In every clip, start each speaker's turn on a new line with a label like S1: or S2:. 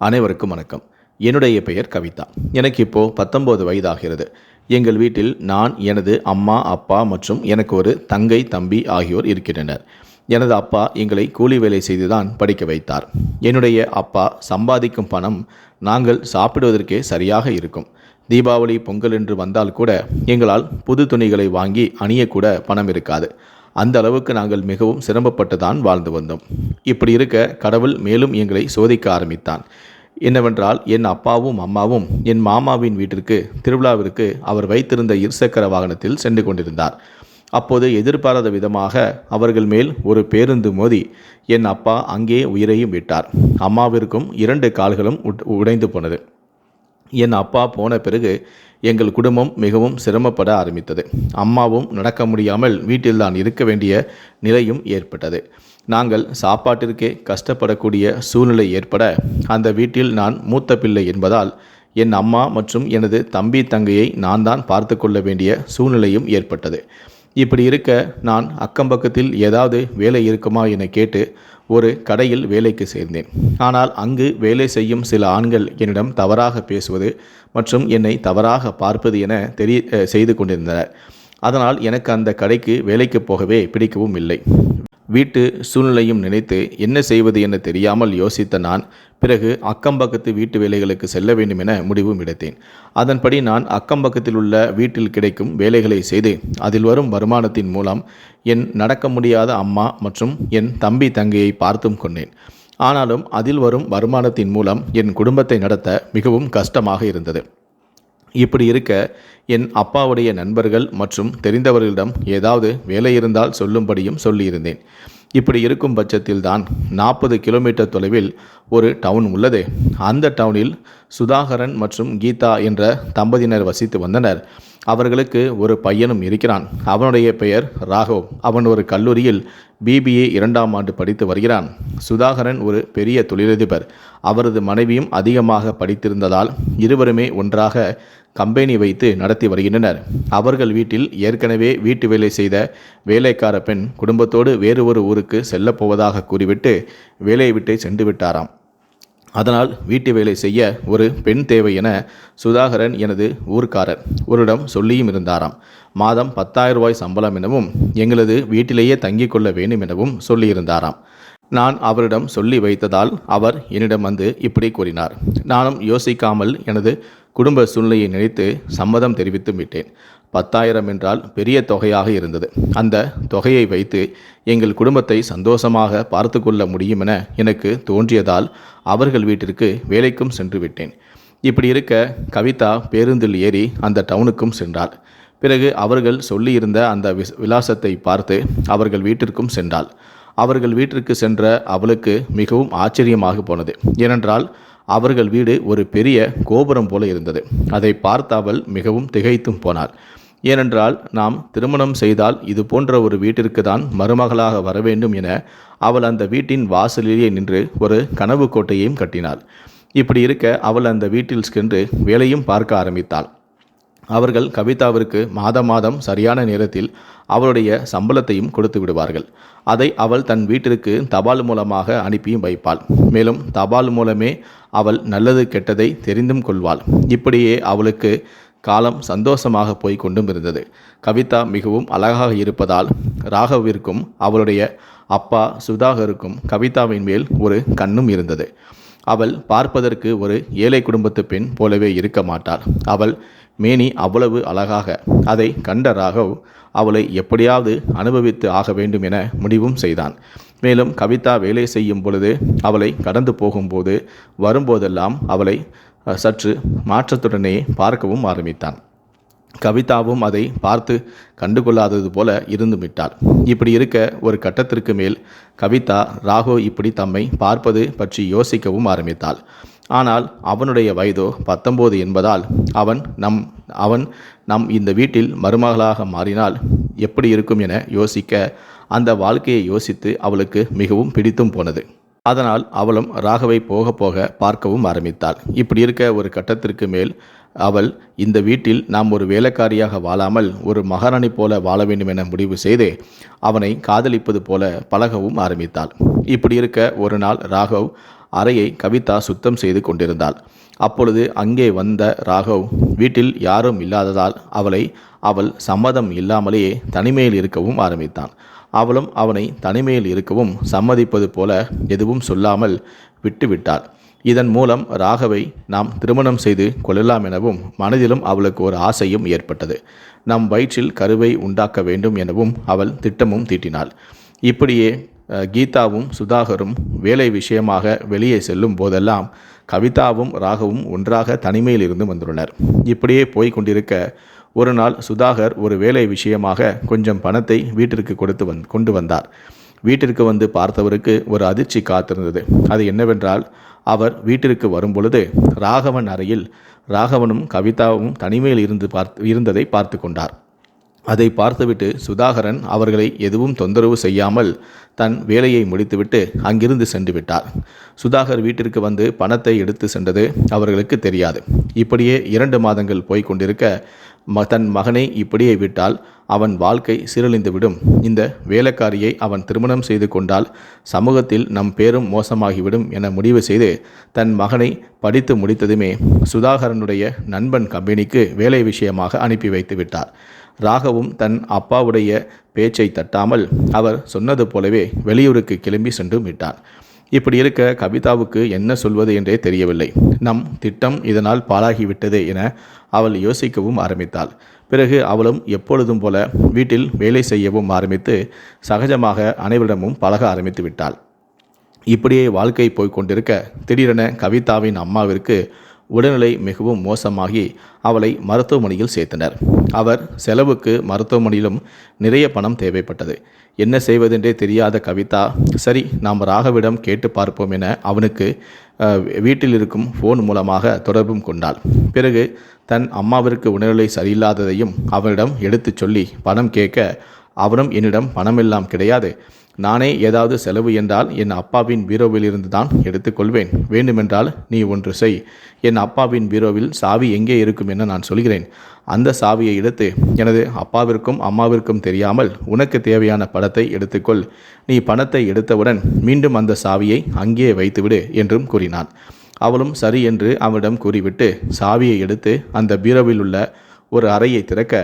S1: அனைவருக்கும் வணக்கம். என்னுடைய பெயர் கவிதா. எனக்கு இப்போது பத்தொன்பது வயதாகிறது. எங்கள் வீட்டில் நான் எனது அம்மா அப்பா மற்றும் எனக்கு ஒரு தங்கை தம்பி ஆகியோர் இருக்கின்றனர். எனது அப்பா எங்களை கூலி வேலை செய்துதான் படிக்க வைத்தார். என்னுடைய அப்பா சம்பாதிக்கும் பணம் நாங்கள் சாப்பிடுவதற்கே சரியாக இருக்கும். தீபாவளி பொங்கல் என்று வந்தால் கூட எங்களால் புது துணிகளை வாங்கி அணியக்கூட பணம் இருக்காது. அந்த அளவுக்கு நாங்கள் மிகவும் சிரமப்பட்டு தான் வாழ்ந்து வந்தோம். இப்படி இருக்க கடவுள் மேலும் எங்களை சோதிக்க ஆரம்பித்தான். என்னவென்றால் என் அப்பாவும் அம்மாவும் என் மாமாவின் வீட்டிற்கு திருவிழாவிற்கு அவர் வைத்திருந்த இருசக்கர வாகனத்தில் சென்று கொண்டிருந்தார். அப்போது எதிர்பாராத விதமாக அவர்கள் மேல் ஒரு பேருந்து மோதி என் அப்பா அங்கே உயிரையும் விட்டார். அம்மாவிற்கும் இரண்டு கால்களும் உட்- உடைந்து போனது. என் அப்பா போன பிறகு எங்கள் குடும்பம் மிகவும் சிரமப்பட ஆரம்பித்தது. அம்மாவும் நடக்க முடியாமல் வீட்டில் தான் இருக்க வேண்டிய நிலையும் ஏற்பட்டது. நாங்கள் சாப்பாட்டிற்கே கஷ்டப்படக்கூடிய சூழ்நிலை ஏற்பட அந்த வீட்டில் நான் மூத்த பிள்ளை என்பதால் என் அம்மா மற்றும் எனது தம்பி தங்கையை நான் தான் பார்த்து கொள்ள வேண்டிய சூழ்நிலையும் ஏற்பட்டது. இப்படி இருக்க நான் அக்கம்பக்கத்தில் ஏதாவது வேலை இருக்குமா என கேட்டு ஒரு கடையில் வேலைக்கு சேர்ந்தேன். ஆனால் அங்கு வேலை செய்யும் சில ஆண்கள் என்னிடம் தவறாக பேசுவது மற்றும் என்னை தவறாக பார்ப்பது என தெரிய செய்து கொண்டிருந்தனர். அதனால் எனக்கு அந்த கடைக்கு வேலைக்கு போகவே பிடிக்கவும் இல்லை. வீட்டு சூழ்நிலையும் நினைத்து என்ன செய்வது என தெரியாமல் யோசித்த நான் பிறகு அக்கம்பக்கத்து வீட்டு வேலைகளுக்கு செல்ல வேண்டும் என முடிவும் எடுத்தேன். அதன்படி நான் அக்கம்பக்கத்தில் உள்ள வீட்டில் கிடைக்கும் வேலைகளை செய்து அதில் வரும் வருமானத்தின் மூலம் என் நடக்க முடியாத அம்மா மற்றும் என் தம்பி தங்கையை பார்த்தும் கொண்டேன். ஆனாலும் அதில் வரும் வருமானத்தின் மூலம் என் குடும்பத்தை நடத்த மிகவும் கஷ்டமாக இருந்தது. இப்படி இருக்க என் அப்பாவுடைய நண்பர்கள் மற்றும் தெரிந்தவர்களிடம் ஏதாவது வேலை இருந்தால் சொல்லும்படியும் சொல்லியிருந்தேன். இப்படி இருக்கும் பட்சத்தில் தான் நாற்பது கிலோமீட்டர் தொலைவில் ஒரு டவுன் உள்ளது. அந்த டவுனில் சுதாகரன் மற்றும் கீதா என்ற தம்பதியினர் வசித்து வந்தனர். அவர்களுக்கு ஒரு பையனும் இருக்கிறான். அவனுடைய பெயர் ராகவ். அவன் ஒரு கல்லூரியில் பிபிஏ இரண்டாம் ஆண்டு படித்து வருகிறான். சுதாகரன் ஒரு பெரிய தொழிலதிபர். அவரது மனைவியும் அதிகமாக படித்திருந்ததால் இருவருமே ஒன்றாக கம்பெனி வைத்து நடத்தி வருகின்றனர். அவர்கள் வீட்டில் ஏற்கனவே வீட்டு வேலை செய்த வேலைக்கார பெண் குடும்பத்தோடு வேறு ஒரு ஊருக்கு செல்லப்போவதாக கூறிவிட்டு வேலையை விட்டு சென்று விட்டாராம். அதனால் வீட்டு வேலை செய்ய ஒரு பெண் தேவை என சுதாகரன் எனது ஊர்க்காரர் ஒருடம் சொல்லியும் இருந்தாராம். மாதம் பத்தாயிரம் ரூபாய் சம்பளம் எனவும் எங்களது வீட்டிலேயே தங்கிக் கொள்ள வேண்டும் எனவும் சொல்லியிருந்தாராம். நான் அவரிடம் சொல்லி வைத்ததால் அவர் என்னிடம் வந்து இப்படி கூறினார். நானும் யோசிக்காமல் எனது குடும்ப சூழ்நிலையை நினைத்து சம்மதம் தெரிவித்து விட்டேன். பத்தாயிரம் என்றால் பெரிய தொகையாக இருந்தது. அந்த தொகையை வைத்து எங்கள் குடும்பத்தை சந்தோஷமாக பார்த்து கொள்ள முடியும் என எனக்கு தோன்றியதால் அவர்கள் வீட்டிற்கு வேலைக்கும் சென்று விட்டேன். இப்படி இருக்க கவிதா பேருந்தில் ஏறி அந்த டவுனுக்கும் சென்றாள். பிறகு அவர்கள் சொல்லியிருந்த அந்த விஸ் விலாசத்தை பார்த்து அவர்கள் வீட்டிற்கும் சென்றாள். அவர்கள் வீட்டிற்கு சென்ற அவளுக்கு மிகவும் ஆச்சரியமாக போனது. ஏனென்றால் அவர்கள் வீடு ஒரு பெரிய கோபுரம் போல இருந்தது. அதை பார்த்த அவள் மிகவும் திகைத்தும் போனாள். ஏனென்றால் நாம் திருமணம் செய்தால் இது போன்ற ஒரு வீட்டிற்கு தான் மருமகளாக வர வேண்டும் என அவள் அந்த வீட்டின் வாசலிலேயே நின்று ஒரு கனவு கோட்டையையும் கட்டினாள். இப்படி இருக்க அவள் அந்த வீட்டில் சென்று வேலையும் பார்க்க ஆரம்பித்தாள். அவர்கள் கவிதாவிற்கு மாத மாதம் சரியான நேரத்தில் அவளுடைய சம்பளத்தையும் கொடுத்து விடுவார்கள். அதை அவள் தன் வீட்டிற்கு தபால் மூலமாக அனுப்பியும் வைப்பாள். மேலும் தபால் மூலமே அவள் நல்லது கெட்டதை தெரிந்தும் கொள்வாள். இப்படியே அவளுக்கு காலம் சந்தோஷமாக போய் கொண்டும் இருந்தது. கவிதா மிகவும் அழகாக இருப்பதால் ராகவிற்கும் அவளுடைய அப்பா சுதாகருக்கும் கவிதாவின் மேல் ஒரு கண்ணும் இருந்தது. அவள் பார்ப்பதற்கு ஒரு ஏழை குடும்பத்து பெண் போலவே இருக்க மாட்டாள். அவள் மேனி அவ்வளவு அழகாக அதை கண்ட ராகவ் அவளை எப்படியாவது அனுபவித்து ஆக வேண்டும் என முடிவும் செய்தான். மேலும் கவிதா வேலை செய்யும் பொழுது அவளை கடந்து போகும்போது வரும்போதெல்லாம் அவளை சற்று மாற்றத்துடனே பார்க்கவும் ஆரம்பித்தான். கவிதாவும் அதை பார்த்து கண்டுகொள்ளாதது போல இருந்து விட்டாள் இப்படி இருக்க ஒரு கட்டத்திற்கு மேல் கவிதா ராகோ இப்படி தம்மை பார்ப்பது பற்றி யோசிக்கவும் ஆரம்பித்தாள். ஆனால் அவனுடைய வயதோ பத்தொம்போது என்பதால் அவன் நம் அவன் நம் இந்த வீட்டில் மருமகளாக மாறினால் எப்படி இருக்கும் என யோசிக்க அந்த வாழ்க்கையை யோசித்து அவளுக்கு மிகவும் பிடித்தும் போனது. அதனால் அவளும் ராகவை போக போக பார்க்கவும் ஆரம்பித்தாள். இப்படி இருக்க ஒரு கட்டத்திற்கு மேல் அவள் இந்த வீட்டில் நாம் ஒரு வேலைக்காரியாக வாழாமல் ஒரு மகாராணி போல வாழ வேண்டும் என முடிவு செய்து அவனை காதலிப்பது போல பழகவும் ஆரம்பித்தாள். இப்படி இருக்க ஒரு நாள் ராகவ் அறையை கவிதா சுத்தம் செய்து கொண்டிருந்தாள். அப்பொழுது அங்கே வந்த ராகவ் வீட்டில் யாரும் இல்லாததால் அவளை அவள் சம்மதம் இல்லாமலேயே தனிமையில் இருக்கவும் ஆரம்பித்தான். அவளும் அவனை தனிமையில் இருக்கவும் சம்மதிப்பது போல எதுவும் சொல்லாமல் விட்டுவிட்டாள். இதன் மூலம் ராகவை நாம் திருமணம் செய்து கொள்ளலாம் எனவும் மனதிலும் அவளுக்கு ஒரு ஆசையும் ஏற்பட்டது. நம் வயிற்றில் கருவை உண்டாக்க வேண்டும் எனவும் அவள் திட்டமும் தீட்டினாள். இப்படியே கீதாவும் சுதாகரும் வேலை விஷயமாக வெளியே செல்லும் போதெல்லாம் கவிதாவும் ராகவும் ஒன்றாக தனிமையில் இருந்து வந்துள்ளனர். இப்படியே போய் கொண்டிருக்க ஒரு நாள் சுதாகர் ஒரு வேலை விஷயமாக கொஞ்சம் பணத்தை வீட்டிற்கு கொடுத்து வந் கொண்டு வந்தார். வீட்டிற்கு வந்து பார்த்தவருக்கு ஒரு அதிர்ச்சி காத்திருந்தது. அது என்னவென்றால் அவர் வீட்டிற்கு வரும்பொழுது ராகவன் அறையில் ராகவனும் கவிதாவும் தனிமையில் இருந்து பார்த்து இருந்ததை பார்த்து கொண்டார். அதை பார்த்துவிட்டு சுதாகரன் அவர்களை எதுவும் தொந்தரவு செய்யாமல் தன் வேலையை முடித்துவிட்டு அங்கிருந்து சென்று விட்டார். சுதாகர் வீட்டிற்கு வந்து பணத்தை எடுத்து சென்றது அவர்களுக்கு தெரியாது. இப்படியே இரண்டு மாதங்கள் போய்க் கொண்டிருக்க ம தன் மகனை இப்படியே விட்டால் அவன் வாழ்க்கை சீரழிந்துவிடும் இந்த வேலைக்காரியை அவன் திருமணம் செய்து கொண்டால் சமூகத்தில் நம் பேரும் மோசமாகிவிடும் என முடிவு செய்து தன் மகனை படித்து முடித்ததுமே சுதாகரனுடைய நண்பன் கம்பெனிக்கு வேலை விஷயமாக அனுப்பி வைத்து விட்டார். ராகவும் தன் அப்பாவுடைய பேச்சை தட்டாமல் அவர் சொன்னது போலவே வெளியூருக்கு கிளம்பி சென்று விட்டார். இப்படி இருக்க கவிதாவுக்கு என்ன சொல்வது என்றே தெரியவில்லை. நம் திட்டம் இதனால் பாழாகிவிட்டதே என அவள் யோசிக்கவும் ஆரம்பித்தாள். பிறகு அவளும் எப்பொழுதும் போல வீட்டில் வேலை செய்யவும் ஆரம்பித்து சகஜமாக அனைவரிடமும் பழக ஆரம்பித்து விட்டாள். இப்படியே வாழ்க்கை போய்க் கொண்டிருக்க திடீரென கவிதாவின் அம்மாவிற்கு உடல்நிலை மிகவும் மோசமாகி அவளை மருத்துவமனையில் சேர்த்தனர். அவர் செலவுக்கு மருத்துவமனையிலும் நிறைய பணம் தேவைப்பட்டது. என்ன செய்வதென்றே தெரியாத கவிதா சரி நாம் ராகவிடம் கேட்டு பார்ப்போம் என அவனுக்கு வீட்டில் இருக்கும் ஃபோன் மூலமாக தொடர்பும் கொண்டாள். பிறகு தன் அம்மாவிற்கு உடல்நிலை சரியில்லாததையும் அவனிடம் எடுத்துச் சொல்லி பணம் கேட்க அவனும் என்னிடம் பணமெல்லாம் கிடையாது. நானே ஏதாவது செலவு என்றால் என் அப்பாவின் பீரோவிலிருந்து தான் எடுத்துக்கொள்வேன். வேண்டுமென்றால் நீ ஒன்று செய். என் அப்பாவின் பீரோவில் சாவி எங்கே இருக்கும் என நான் சொல்கிறேன். அந்த சாவியை எடுத்து எனது அப்பாவிற்கும் அம்மாவிற்கும் தெரியாமல் உனக்கு தேவையான பணத்தை எடுத்துக்கொள். நீ பணத்தை எடுத்தவுடன் மீண்டும் அந்த சாவியை அங்கேயே வைத்துவிடு என்றும் கூறினான். அவளும் சரி என்று அவனிடம் கூறிவிட்டு சாவியை எடுத்து அந்த பீரோவில் உள்ள ஒரு அறையை திறக்க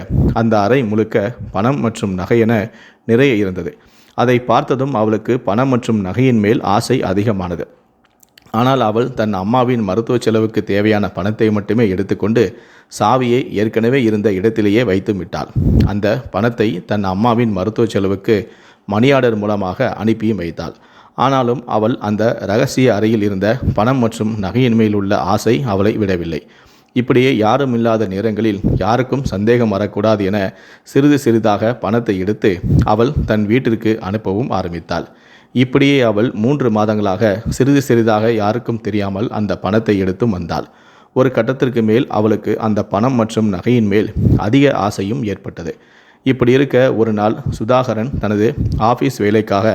S1: அந்த அறை முழுக்க பணம் மற்றும் நகை என நிறைய இருந்தது. அதை பார்த்ததும் அவளுக்கு பணம் மற்றும் நகையின் மேல் ஆசை அதிகமானது. ஆனால் அவள் தன் அம்மாவின் மருத்துவ செலவுக்கு தேவையான பணத்தை மட்டுமே எடுத்துக்கொண்டு சாவியை ஏற்கனவே இருந்த இடத்திலேயே வைத்து விட்டாள். அந்த பணத்தை தன் அம்மாவின் மருத்துவ செலவுக்கு மணி ஆர்டர் மூலமாக அனுப்பியும் வைத்தாள். ஆனாலும் அவள் அந்த ரகசிய அறையில் இருந்த பணம் மற்றும் நகையின் மேல் உள்ள ஆசை அவளை விடவில்லை. இப்படியே யாரும் இல்லாத நேரங்களில் யாருக்கும் சந்தேகம் வரக்கூடாது என சிறிது சிறிதாக பணத்தை எடுத்து அவள் தன் வீட்டிற்கு அனுப்பவும் ஆரம்பித்தாள். இப்படியே அவள் மூன்று மாதங்களாக சிறிது சிறிதாக யாருக்கும் தெரியாமல் அந்த பணத்தை எடுத்தும் வந்தாள். ஒரு கட்டத்திற்கு மேல் அவளுக்கு அந்த பணம் மற்றும் நகையின் மேல் அதிக ஆசையும் ஏற்பட்டது. இப்படி இருக்க ஒரு நாள் சுதாகரன் தனது ஆஃபீஸ் வேலைக்காக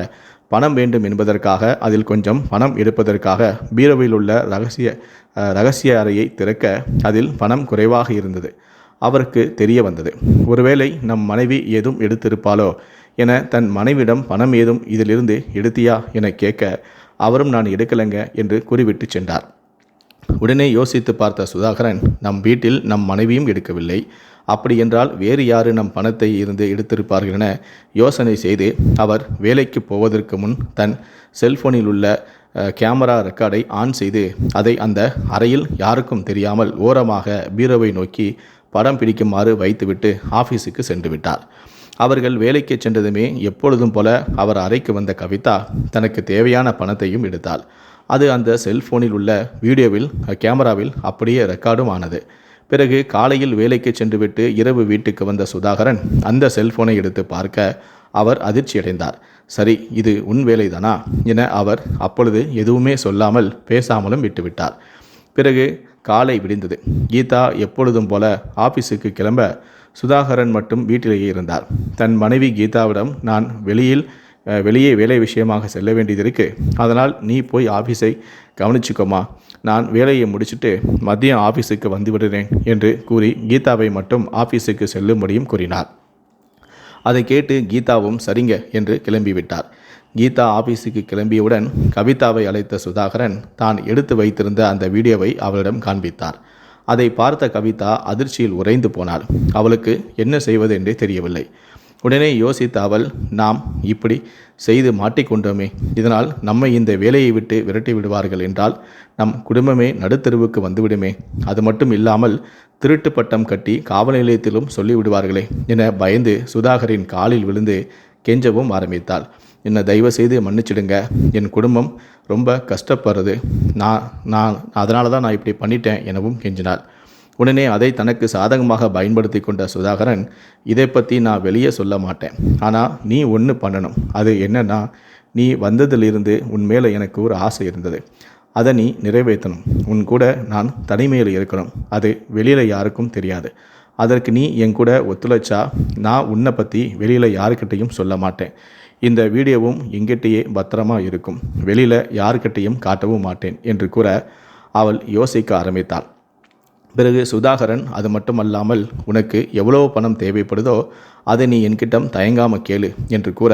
S1: பணம் வேண்டும் என்பதற்காக அதில் கொஞ்சம் பணம் எடுப்பதற்காக பீரோவில் உள்ள ரகசிய ரகசிய அறையை திறக்க அதில் பணம் குறைவாக இருந்தது. அவருக்கு தெரிய வந்தது ஒருவேளை நம் மனைவி ஏதும் எடுத்திருப்பாளோ என தன் மனைவிடம் பணம் ஏதும் இதிலிருந்து எடுத்தியா என கேட்க அவரும் நான் எடுக்கலைங்க என்று கூறிவிட்டு சென்றார். உடனே யோசித்து பார்த்த சுதாகரன் நம் வீட்டில் நம் மனைவியும் எடுக்கவில்லை. அப்படி என்றால் வேறு யாரு நம் பணத்தை இருந்து எடுத்திருப்பார்கள் என யோசனை செய்து அவர் வேலைக்கு போவதற்கு முன் தன் செல்போனில் உள்ள கேமரா ரெக்கார்டை ஆன் செய்து அதை அந்த அறையில் யாருக்கும் தெரியாமல் ஓரமாக பீரோவை நோக்கி படம் பிடிக்குமாறு வைத்துவிட்டு ஆஃபீஸுக்கு சென்று விட்டார். அவர்கள் வேலைக்கு சென்றதுமே எப்பொழுதும் போல அவர் அறைக்கு வந்த கவிதா தனக்கு தேவையான பணத்தையும் எடுத்தாள். அது அந்த செல்போனில் உள்ள வீடியோவில் கேமராவில் அப்படியே ரெக்கார்டும் ஆனது. பிறகு காலையில் வேலைக்கு சென்றுவிட்டு இரவு வீட்டுக்கு வந்த சுதாகரன் அந்த செல்போனை எடுத்து பார்க்க அவர் அதிர்ச்சியடைந்தார். சரி இது உன் வேலைதானா? என அவர் அப்பொழுது எதுவுமே சொல்லாமல் பேசாமலும் விட்டுவிட்டார். பிறகு காலை விடிந்தது. கீதா எப்பொழுதும் போல ஆபீஸுக்கு கிளம்ப சுதாகரன் மட்டும் வீட்டிலேயே இருந்தார். தன் மனைவி கீதாவிடம் நான் வெளியில் வெளியே வேலை விஷயமாக செல்ல வேண்டியது இருக்கு. அதனால் நீ போய் ஆஃபீஸை கவனிச்சுக்கோமா. நான் வேலையை முடிச்சுட்டு மதியம் ஆஃபீஸுக்கு வந்துவிடுறேன் என்று கூறி கீதாவை மட்டும் ஆஃபீஸுக்கு செல்லும்படியும் கூறினார். அதை கேட்டு கீதாவும் சரிங்க என்று கிளம்பிவிட்டார். கீதா ஆபீஸுக்கு கிளம்பியவுடன் கவிதாவை அழைத்த சுதாகரன் தான் எடுத்து வைத்திருந்த அந்த வீடியோவை அவளிடம் காண்பித்தார். அதை பார்த்த கவிதா அதிர்ச்சியில் உறைந்து போனாள். அவளுக்கு என்ன செய்வது என்றே தெரியவில்லை. உடனே யோசித்த அவள் நாம் இப்படி செய்து மாட்டிக்கொண்டோமே. இதனால் நம்மை இந்த வேலையை விட்டு விரட்டி விடுவார்கள் என்றால் நம் குடும்பமே நடுத்தெருவுக்கு வந்துவிடுமே. அது மட்டும் இல்லாமல் திருட்டு பட்டம் கட்டி காவல் நிலையத்திலும் சொல்லிவிடுவார்களே என பயந்து சுதாகரின் காலில் விழுந்து கெஞ்சவும் ஆரம்பித்தாள். என்னை தயவு செய்து மன்னிச்சிடுங்க. என் குடும்பம் ரொம்ப கஷ்டப்படுறது. நான் நான் அதனால தான் நான் இப்படி பண்ணிட்டேன் எனவும் கெஞ்சினாள். உடனே அதை தனக்கு சாதகமாக பயன்படுத்தி கொண்ட சுதாகரன் இதை பற்றி நான் வெளியே சொல்ல மாட்டேன். ஆனால் நீ ஒன்று பண்ணணும். அது என்னன்னா நீ வந்ததிலிருந்து உன் மேலே எனக்கு ஒரு ஆசை இருந்தது. அதை நீ நிறைவேற்றணும். உன் கூட நான் தனிமையில் இருக்கணும். அது வெளியில் யாருக்கும் தெரியாது. அதற்கு நீ என் கூட ஒத்துழைச்சா நான் உன்னை பற்றி வெளியில் யாருக்கிட்டையும் சொல்ல மாட்டேன். இந்த வீடியோவும் எங்கிட்டேயே பத்திரமா இருக்கும். வெளியில் யாருக்கிட்டையும் காட்டவும் மாட்டேன் என்று கூற அவள் யோசிக்க ஆரம்பித்தாள். பிறகு சுதாகரன் அது மட்டுமல்லாமல் உனக்கு எவ்வளவு பணம் தேவைப்படுதோ அதை நீ என்கிட்டம் தயங்காம கேளு என்று கூற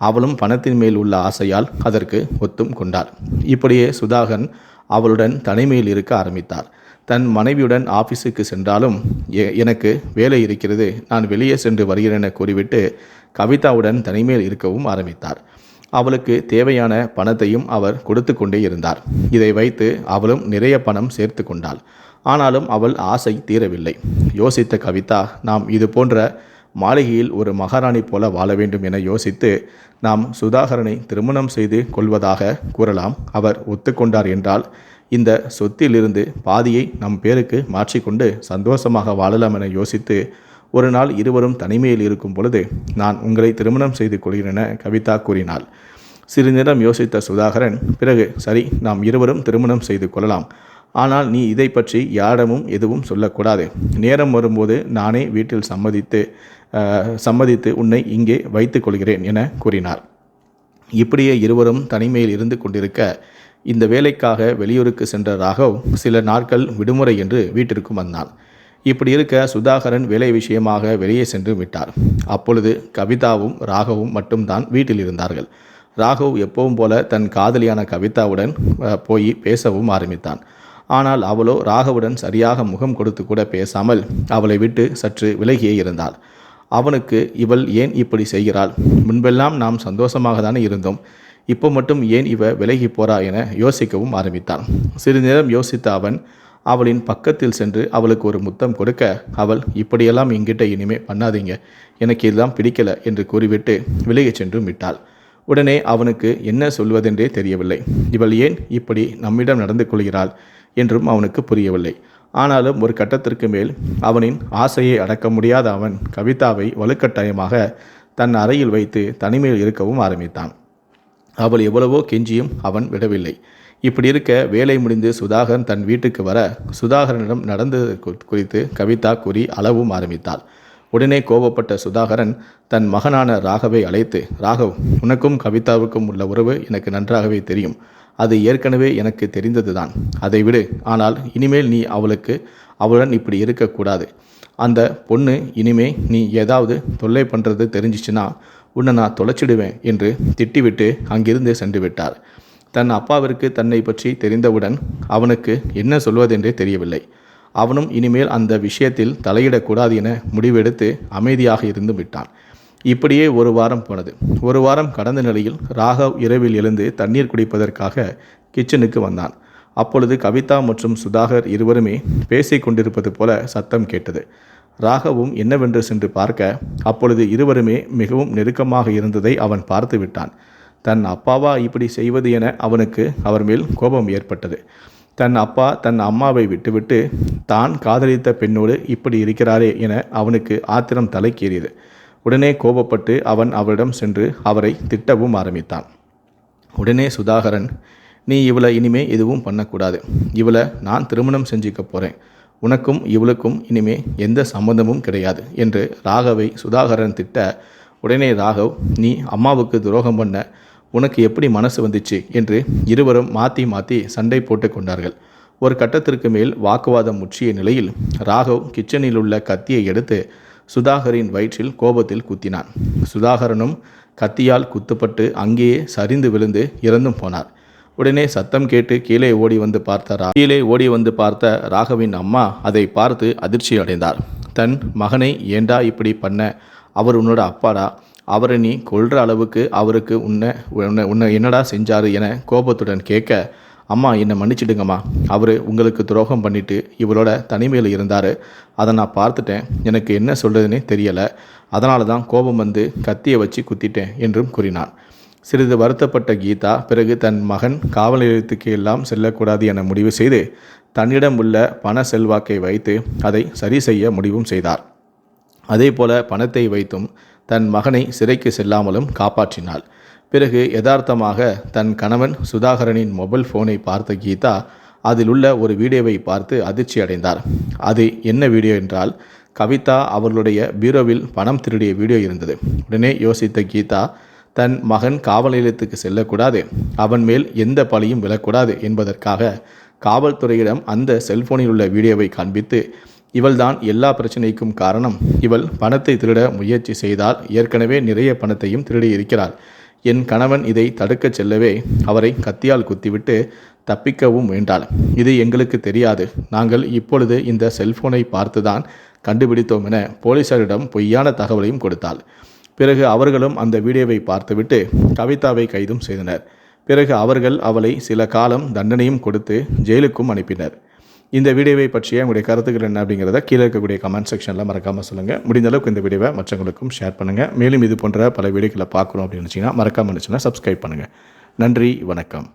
S1: அவளும் பணத்தின் மேல் உள்ள ஆசையால் அதற்கு ஒத்தும் கொண்டாள். இப்படியே சுதாகரன் அவளுடன் தனிமையில் இருக்க ஆரம்பித்தார் தன் மனைவியுடன் ஆபீஸுக்கு சென்றாலும் "எ- எனக்கு வேலை இருக்கிறது நான் வெளியே சென்று வருகிறேன் என கூறிவிட்டு கவிதாவுடன் தனிமையில் இருக்கவும் ஆரம்பித்தார் அவளுக்கு தேவையான பணத்தையும் அவர் கொடுத்து கொண்டே இருந்தார். இதை வைத்து அவளும் நிறைய பணம் சேர்த்து கொண்டாள். ஆனாலும் அவள் ஆசை தீரவில்லை. யோசித்த கவிதா நாம் இது போன்ற மாளிகையில் ஒரு மகாராணி போல வாழ வேண்டும் என யோசித்து நாம் சுதாகரனை திருமணம் செய்து கொள்வதாக கூறலாம். அவர் ஒத்துக்கொண்டார் என்றால் இந்த சொத்திலிருந்து பாதியை நம் பேருக்கு மாற்றிக்கொண்டு சந்தோஷமாக வாழலாம் என யோசித்து ஒரு நாள் இருவரும் தனிமையில் இருக்கும் பொழுது நான் உங்களை திருமணம் செய்து கொள்கிறேன் என கவிதா கூறினாள். சிறிது நேரம் யோசித்த சுதாகரன் பிறகு சரி நாம் இருவரும் திருமணம் செய்து கொள்ளலாம். ஆனால் நீ இதை பற்றி யாரிடமும் எதுவும் சொல்லக்கூடாது. நேரம் வரும்போது நானே வீட்டில் சம்மதித்து சம்மதித்து உன்னை இங்கே வைத்துக் கொள்கிறேன் என கூறினார். இப்படியே இருவரும் தனிமையில் இருந்து கொண்டிருக்க இந்த வேலைக்காக வெளியூருக்கு சென்ற ராகவ் சில நாட்கள் விடுமுறை என்று வீட்டிற்கும் வந்தான் இப்படி இருக்க சுதாகரன் வேலை விஷயமாக வெளியே சென்று விட்டார். அப்பொழுது கவிதாவும் ராகவும் மட்டும்தான் வீட்டில் இருந்தார்கள். ராகவ் எப்பவும் போல தன் காதலியான கவிதாவுடன் போய் பேசவும் ஆரம்பித்தான். ஆனால் அவளோ ராகவுடன் சரியாக முகம் கொடுத்து கூட பேசாமல் அவளை விட்டு சற்று விலகியே இருந்தாள். அவனுக்கு இவள் ஏன் இப்படி செய்கிறாள்? முன்பெல்லாம் நாம் சந்தோஷமாக தானே இருந்தோம். இப்போ மட்டும் ஏன் இவ விலகி போறா என யோசிக்கவும் ஆரம்பித்தான். சிறிது நேரம் யோசித்த அவன் அவளின் பக்கத்தில் சென்று அவளுக்கு ஒரு முத்தம் கொடுக்க அவள் இப்படியெல்லாம் என்கிட்ட இனிமே பண்ணாதீங்க. எனக்கு இதெல்லாம் பிடிக்கல என்று கூறிவிட்டு விலகிச் சென்று விட்டாள். உடனே அவனுக்கு என்ன சொல்வதென்றே தெரியவில்லை. இவள் ஏன் இப்படி நம்மிடம் நடந்து கொள்கிறாள்? என்றும் அவனுக்கு புரியவில்லை. ஆனாலும் ஒரு கட்டத்திற்கு மேல் அவனின் ஆசையை அடக்க முடியாத அவன் கவிதாவை வலுக்கட்டாயமாக தன் அறையில் வைத்து தனிமையில் இருக்கவும் ஆரம்பித்தான். அவள் எவ்வளவோ கெஞ்சியும் அவன் விடவில்லை. இப்படி இருக்க வேலை முடிந்து சுதாகரன் தன் வீட்டுக்கு வர சுதாகரனிடம் நடந்தது குறித்து கவிதா கூறி அளவும் ஆரம்பித்தாள். உடனே கோபப்பட்ட சுதாகரன் தன் மகனான ராகவை அழைத்து ராகவ் உனக்கும் கவிதாவுக்கும் உள்ள உறவு எனக்கு நன்றாகவே தெரியும். அது ஏற்கனவே எனக்கு தெரிந்ததுதான். அதை விடு. ஆனால் இனிமேல் நீ அவளுக்கு அவளுடன் இப்படி இருக்கக்கூடாது. அந்த பொண்ணு இனிமே நீ ஏதாவது தொல்லை பண்ணுறது தெரிஞ்சிச்சுன்னா உன்னை நான் தொலைச்சிடுவேன் என்று திட்டிவிட்டு அங்கிருந்து சென்று விட்டார். தன் அப்பாவிற்கு தன்னை பற்றி தெரிந்தவுடன் அவனுக்கு என்ன சொல்வதென்றே தெரியவில்லை. அவனும் இனிமேல் அந்த விஷயத்தில் தலையிடக்கூடாது என முடிவெடுத்து அமைதியாக இருந்து விட்டான். இப்படியே ஒரு வாரம் போனது. ஒரு வாரம் கடந்த நிலையில் ராகவ் இரவில் எழுந்து தண்ணீர் குடிப்பதற்காக கிச்சனுக்கு வந்தான். அப்பொழுது கவிதா மற்றும் சுதாகர் இருவருமே பேசிக் கொண்டிருப்பது போல சத்தம் கேட்டது. ராகவும் என்னவென்று சென்று பார்க்க அப்பொழுது இருவருமே மிகவும் நெருக்கமாக இருந்ததை அவன் பார்த்து விட்டான். தன் அப்பாவா இப்படி செய்வது என அவனுக்கு அவர் மேல் கோபம் ஏற்பட்டது. தன் அப்பா தன் அம்மாவை விட்டுவிட்டு தான் காதலித்த பெண்ணோடு இப்படி இருக்கிறாரே என அவனுக்கு ஆத்திரம் தலைக்கேறியது. உடனே கோபப்பட்டு அவன் அவரிடம் சென்று அவரை திட்டவும் ஆரம்பித்தான். உடனே சுதாகரன் நீ இவளை இனிமே எதுவும் பண்ணக்கூடாது. இவளை நான் திருமணம் செஞ்சுக்க போகிறேன் உனக்கும் இவளுக்கும் இனிமே எந்த சம்மந்தமும் கிடையாது என்று ராகவை சுதாகரன் திட்ட உடனே ராகவ் நீ அம்மாவுக்கு துரோகம் பண்ண உனக்கு எப்படி மனசு வந்துச்சு? என்று இருவரும் மாற்றி மாற்றி சண்டை போட்டு கொண்டார்கள். ஒரு கட்டத்திற்கு மேல் வாக்குவாதம் முற்றிய நிலையில் ராகவ் கிச்சனில் உள்ள கத்தியை எடுத்து சுதாகரின் வயிற்றில் கோபத்தில் குத்தினான். சுதாகரனும் கத்தியால் குத்துப்பட்டு அங்கேயே சரிந்து விழுந்து இறந்தும் போனார். உடனே சத்தம் கேட்டு கீழே ஓடி வந்து பார்த்த ரா கீழே ஓடி வந்து பார்த்த ராகவின் அம்மா அதை பார்த்து அதிர்ச்சி அடைந்தார் தன் மகனை ஏண்டா இப்படி பண்ண? அவர் உன்னோட அப்பாடா? அவரை நீ கொள்கிற அளவுக்கு அவருக்கு உன்னை உன்னை உன்னை என்னடா செஞ்சார் என கோபத்துடன் கேட்க அம்மா என்னை மன்னிச்சிடுங்கம்மா. அவர் உங்களுக்கு துரோகம் பண்ணிட்டு இவரோட தனிமையில் இருந்தார். அதை நான் பார்த்துட்டேன். எனக்கு என்ன சொல்கிறதுனே தெரியலை. அதனால தான் கோபம் வந்து கத்தியை வச்சு குத்திட்டேன் என்றும் கூறினான் சிறிது வருத்தப்பட்ட கீதா பிறகு தன் மகன் காவல் நிலையத்துக்கு எல்லாம் செல்லக்கூடாது என முடிவு செய்து தன்னிடம் உள்ள பண செல்வாக்கை வைத்து அதை சரி செய்ய முடிவும் செய்தார். அதே போல பணத்தை வைத்தும் தன் மகனை சிறைக்கு செல்லாமலும் காப்பாற்றினாள். பிறகு யதார்த்தமாக தன் கணவன் சுதாகரனின் மொபைல் ஃபோனை பார்த்த கீதா அதில் உள்ள ஒரு வீடியோவை பார்த்து அதிர்ச்சி அடைந்தார். அது என்ன வீடியோ என்றால் கவிதா அவர்களுடைய பீரோவில் பணம் திருடிய வீடியோ இருந்தது. உடனே யோசித்த கீதா தன் மகன் காவல் நிலையத்துக்கு செல்லக்கூடாது. அவன் மேல் எந்த பழியும் விழக்கூடாது என்பதற்காக காவல்துறையிடம் அந்த செல்போனில் உள்ள வீடியோவை காண்பித்து இவள்தான் எல்லா பிரச்சனைக்கும் காரணம். இவள் பணத்தை திருட முயற்சி செய்தால் ஏற்கனவே நிறைய பணத்தையும் திருடி இருக்கிறார் என் கணவன் இதை தடுக்கச் செல்லவே அவரை கத்தியால் குத்திவிட்டு தப்பிக்கவும் வேண்டாள். இது எங்களுக்கு தெரியாது. நாங்கள் இப்பொழுது இந்த செல்போனை பார்த்துதான் கண்டுபிடித்தோம் என போலீசாரிடம் பொய்யான தகவலையும் கொடுத்தாள். பிறகு அவர்களும் அந்த வீடியோவை பார்த்துவிட்டு கவிதாவை கைதும் செய்தனர். பிறகு அவர்கள் அவளை சில காலம் தண்டனையும் கொடுத்து ஜெயிலுக்கும் அனுப்பினர். இந்த வீடியோவை பற்றிய உங்களுடைய கருத்துக்கள் என்ன அப்படிங்கிறத கீழே இருக்கக்கூடிய கமெண்ட் செக்ஷனில் மறக்காமல் சொல்லுங்கள் முடிந்த அளவுக்கு இந்த வீடியோவை மற்றவங்களுக்கும் ஷேர் பண்ணுங்கள் மேலும் இது போன்ற பல வீடியோக்களை பார்க்கணும் அப்படின்னு நினச்சிங்கன்னா மறக்காமல் இருந்துச்சுன்னா சப்ஸ்கிரைப் பண்ணுங்கள் நன்றி வணக்கம்.